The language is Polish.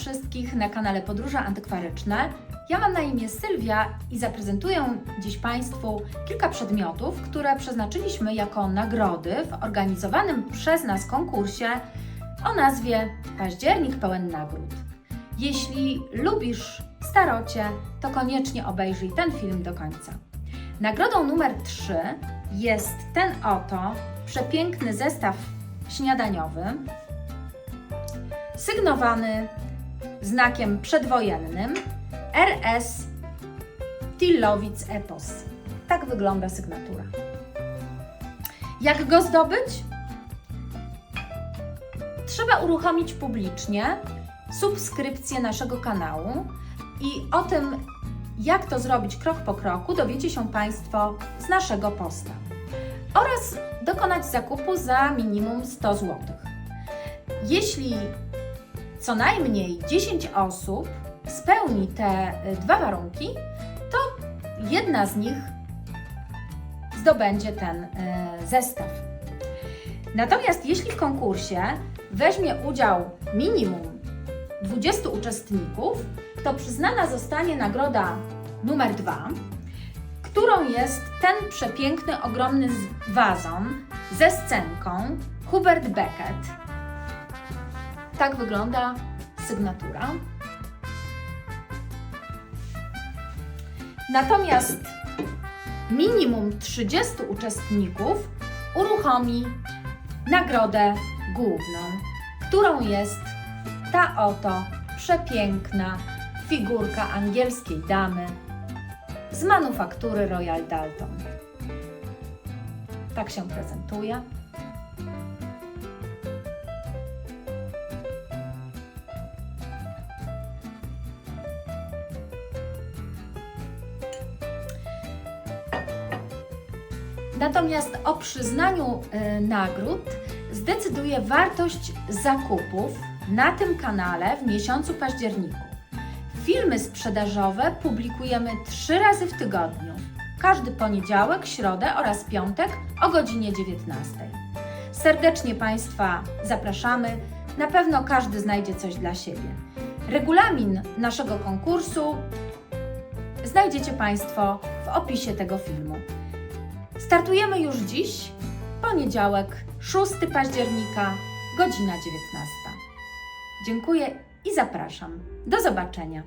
wszystkich na kanale Podróże Antykwaryczne. Ja mam na imię Sylwia i zaprezentuję dziś Państwu kilka przedmiotów, które przeznaczyliśmy jako nagrody w organizowanym przez nas konkursie o nazwie Październik pełen nagród. Jeśli lubisz starocie, to koniecznie obejrzyj ten film do końca. Nagrodą numer 3 jest ten oto przepiękny zestaw śniadaniowy, sygnowany znakiem przedwojennym RS Tillowic Epos. Tak wygląda sygnatura. Jak go zdobyć? Trzeba uruchomić publicznie subskrypcję naszego kanału i o tym, jak to zrobić krok po kroku, dowiecie się Państwo z naszego posta. Oraz dokonać zakupu za minimum 100 zł. Jeśli co najmniej 10 osób spełni te y, dwa warunki, to jedna z nich zdobędzie ten y, zestaw. Natomiast jeśli w konkursie weźmie udział minimum 20 uczestników, to przyznana zostanie nagroda numer 2, którą jest ten przepiękny, ogromny wazon ze scenką Hubert Beckett. Tak wygląda sygnatura. Natomiast minimum 30 uczestników uruchomi nagrodę główną, którą jest ta oto przepiękna figurka angielskiej damy z manufaktury Royal Dalton. Tak się prezentuje. Natomiast o przyznaniu y, nagród zdecyduje wartość zakupów na tym kanale w miesiącu październiku. Filmy sprzedażowe publikujemy trzy razy w tygodniu. Każdy poniedziałek, środę oraz piątek o godzinie 19. Serdecznie Państwa zapraszamy. Na pewno każdy znajdzie coś dla siebie. Regulamin naszego konkursu znajdziecie Państwo w opisie tego filmu. Startujemy już dziś, poniedziałek, 6 października, godzina 19. Dziękuję i zapraszam. Do zobaczenia.